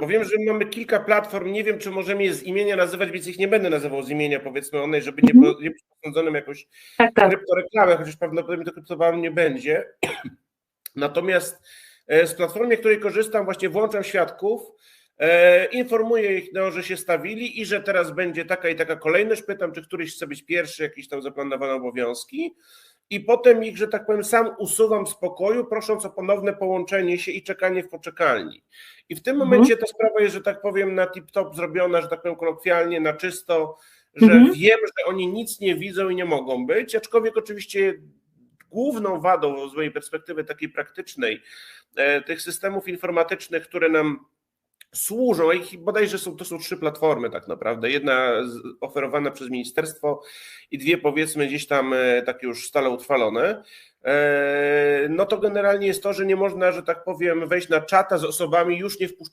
Bo wiem, że mamy kilka platform, nie wiem, czy możemy je z imienia nazywać, więc ich nie będę nazywał z imienia, powiedzmy onej, żeby nie, Mhm. po- nie być posądzonym jakoś Tak, tak. kryptoreklamę, chociaż prawdopodobnie to kryptowalu nie będzie. Natomiast e, z platformy, której korzystam, właśnie włączam świadków, e, informuję ich, no, że się stawili i że teraz będzie taka i taka kolejność. Pytam, czy któryś chce być pierwszy, jakieś tam zaplanowane obowiązki. I potem ich, że tak powiem, sam usuwam z pokoju, prosząc o ponowne połączenie się i czekanie w poczekalni. I w tym Mhm. momencie ta sprawa jest, że tak powiem, na tip-top zrobiona, że tak powiem, kolokwialnie, na czysto, że Mhm. wiem, że oni nic nie widzą i nie mogą być, aczkolwiek oczywiście główną wadą z mojej perspektywy takiej praktycznej e, tych systemów informatycznych, które nam służą, ich bodajże są, to są trzy platformy tak naprawdę. Jedna oferowana przez ministerstwo i dwie powiedzmy gdzieś tam takie już stale utrwalone. E, No to generalnie jest to, że nie można, że tak powiem, wejść na czata z osobami już nie wpuszczonymi